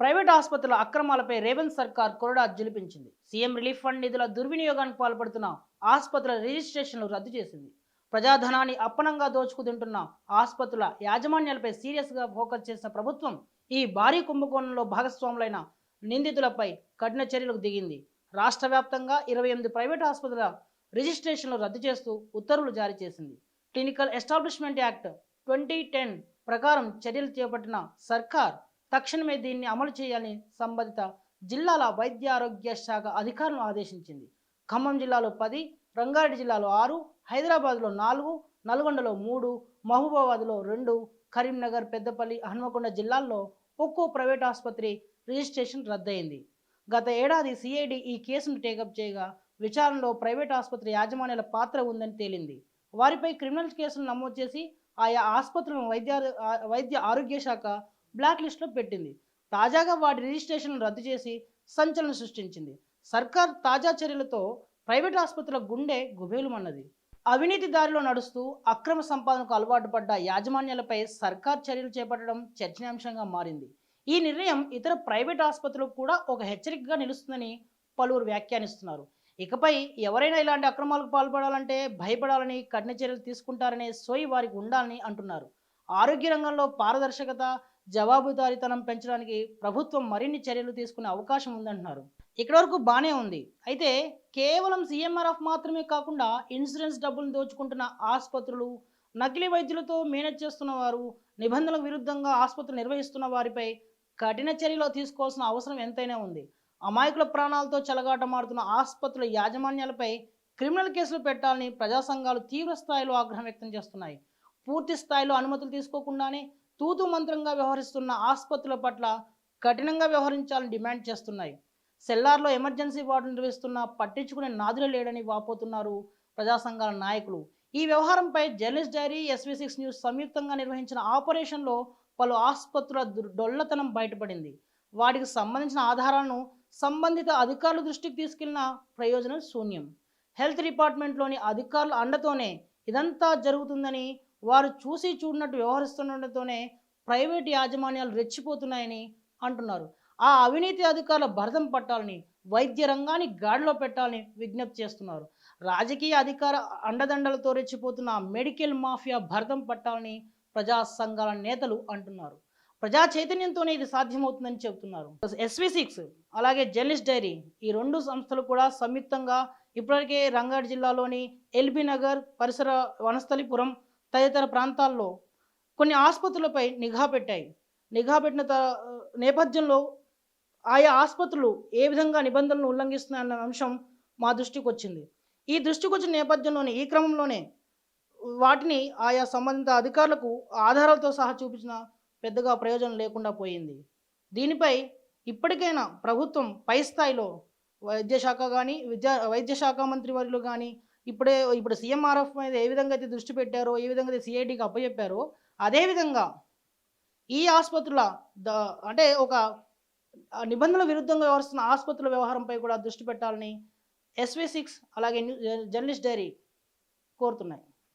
Private ఆసుపత్రుల అక్రమాలపై రేవంత్ సర్కార్ కొరడా జిలిపించింది. సీఎం రిలీఫ్ ఫండ్ నిధుల దుర్వినియోగానికి పాల్పడుతున్న ఆసుపత్రుల రిజిస్ట్రేషన్లు రద్దు చేసింది. ప్రజాధనాన్ని అప్పనంగా దోచుకు తింటున్న ఆసుపత్రుల యాజమాన్యాలపై సీరియస్గా ఫోకస్ చేసిన ప్రభుత్వం ఈ భారీ కుంభకోణంలో భాగస్వాములైన నిందితులపై కఠిన చర్యలకు దిగింది. రాష్ట్ర వ్యాప్తంగా ఇరవై ఎనిమిది ప్రైవేట్ ఆసుపత్రుల రిజిస్ట్రేషన్లు రద్దు చేస్తూ ఉత్తర్వులు జారీ చేసింది. Clinical establishment act twenty ten ప్రకారం చర్యలు చేపట్టిన సర్కార్ తక్షణమే దీన్ని అమలు చేయాలని సంబంధిత జిల్లాల వైద్య ఆరోగ్య శాఖ అధికారులను ఆదేశించింది. ఖమ్మం జిల్లాలో పది రంగారెడ్డి జిల్లాలో ఆరు హైదరాబాద్లో నాలుగు నల్గొండలో మూడు మహబూబాబాద్లో రెండు కరీంనగర్ పెద్దపల్లి హన్మకొండ జిల్లాల్లో ఒక్కో ప్రైవేట్ ఆసుపత్రి రిజిస్ట్రేషన్ రద్దయింది. గత ఏడాది సిఐడి ఈ కేసును టేకప్ చేయగా విచారణలో ప్రైవేట్ ఆసుపత్రి యాజమాన్యాల పాత్ర ఉందని తేలింది. వారిపై క్రిమినల్ కేసులు నమోదు చేసి ఆయా ఆసుపత్రులను వైద్య వైద్య ఆరోగ్య శాఖ బ్లాక్ లిస్టులో పెట్టింది. తాజాగా వాటి రిజిస్ట్రేషన్లు రద్దు చేసి సంచలనం సృష్టించింది. సర్కార్ తాజా చర్యలతో ప్రైవేట్ ఆసుపత్రుల గుండె గుబేలుమన్నది. అవినీతి దారిలో నడుస్తూ అక్రమ సంపాదనకు అలవాటు పడ్డ యాజమాన్యాలపై సర్కార్ చర్యలు చేపట్టడం చర్చనీయాంశంగా మారింది. ఈ నిర్ణయం ఇతర ప్రైవేట్ ఆసుపత్రులకు కూడా ఒక హెచ్చరికగా నిలుస్తుందని పలువురు వ్యాఖ్యానిస్తున్నారు. ఇకపై ఎవరైనా ఇలాంటి అక్రమాలకు పాల్పడాలంటే భయపడాలని కఠిన చర్యలు తీసుకుంటారనే సోయి వారికి ఉండాలని అంటున్నారు. ఆరోగ్య రంగంలో పారదర్శకత జవాబుదారీతనం పెంచడానికి ప్రభుత్వం మరిన్ని చర్యలు తీసుకునే అవకాశం ఉందంటున్నారు. ఇక్కడ వరకు బాగానే ఉంది. అయితే కేవలం సీఎంఆర్ఎఫ్ మాత్రమే కాకుండా ఇన్సూరెన్స్ డబ్బులు దోచుకుంటున్న ఆసుపత్రులు నకిలీ వైద్యులతో మేనేజ్ చేస్తున్న వారు నిబంధనలకు విరుద్ధంగా ఆసుపత్రులు నిర్వహిస్తున్న వారిపై కఠిన చర్యలు తీసుకోవాల్సిన అవసరం ఎంతైనా ఉంది. అమాయకుల ప్రాణాలతో చెలగాటమాడుతున్న ఆసుపత్రుల యాజమాన్యాలపై క్రిమినల్ కేసులు పెట్టాలని ప్రజా సంఘాలు తీవ్ర స్థాయిలో ఆగ్రహం వ్యక్తం చేస్తున్నాయి. పూర్తి స్థాయిలో అనుమతులు తీసుకోకుండానే తూతు మంత్రంగా వ్యవహరిస్తున్న ఆసుపత్రుల పట్ల కఠినంగా వ్యవహరించాలని డిమాండ్ చేస్తున్నాయి. సెల్లార్లో ఎమర్జెన్సీ వార్డు నిర్వహిస్తున్న పట్టించుకునే నాదులే లేడని వాపోతున్నారు ప్రజా సంఘాల నాయకులు. ఈ వ్యవహారంపై journalist diary SV six news సంయుక్తంగా నిర్వహించిన ఆపరేషన్లో పలు ఆసుపత్రుల దు- డొల్లతనం బయటపడింది. వాటికి సంబంధించిన ఆధారాలను సంబంధిత అధికారుల దృష్టికి తీసుకెళ్ళిన ప్రయోజనం శూన్యం. హెల్త్ డిపార్ట్మెంట్లోని అధికారుల అండతోనే ఇదంతా జరుగుతుందని వారు చూసి చూడనట్టు వ్యవహరిస్తుండటంతోనే ప్రైవేట్ యాజమాన్యాలు రెచ్చిపోతున్నాయని అంటున్నారు. ఆ అవినీతి అధికారుల భరతం పట్టాలని వైద్య రంగాన్ని గాడిలో పెట్టాలని విజ్ఞప్తి చేస్తున్నారు. రాజకీయ అధికార అండదండలతో రెచ్చిపోతున్న మెడికల్ మాఫియా భరతం పట్టాలని ప్రజా సంఘాల నేతలు అంటున్నారు. ప్రజా చైతన్యంతోనే ఇది సాధ్యమవుతుందని చెబుతున్నారు. ఎస్వి సిక్స్ అలాగే జర్నలిస్ట్ డైరీ ఈ రెండు సంస్థలు కూడా సంయుక్తంగా ఇప్పటికే రంగారెడ్డి జిల్లాలోని ఎల్బీ నగర్ పరిసర వనస్థలిపురం తదితర ప్రాంతాల్లో కొన్ని ఆసుపత్రులపై నిఘా పెట్టాయి. నిఘా పెట్టిన త- నేపథ్యంలో ఆయా ఆసుపత్రులు ఏ విధంగా నిబంధనలు ఉల్లంఘిస్తున్నాయన్న అంశం మా దృష్టికి వచ్చింది. ఈ దృష్టికి వచ్చిన నేపథ్యంలోనే ఈ క్రమంలోనే వాటిని ఆయా సంబంధిత అధికారులకు ఆధారాలతో సహా చూపించిన పెద్దగా ప్రయోజనం లేకుండా పోయింది. దీనిపై ఇప్పటికైనా ప్రభుత్వం పై స్థాయిలో వైద్యశాఖ కానీ విద్యా వైద్యశాఖ మంత్రి వర్యులు కానీ ఇప్పుడే ఇప్పుడు సీఎంఆర్ఎఫ్ మీద ఏ విధంగా అయితే దృష్టి పెట్టారో ఏ విధంగా అయితే సిఐడికి అప్పచెప్పారో అదేవిధంగా ఈ ఆసుపత్రుల ద అంటే ఒక నిబంధనల విరుద్ధంగా వ్యవహరిస్తున్న ఆసుపత్రుల వ్యవహారంపై కూడా దృష్టి పెట్టాలని ఎస్వి సిక్స్ అలాగే న్యూ- జర్నలిస్ట్ డైరీ కోరుతున్నాయి.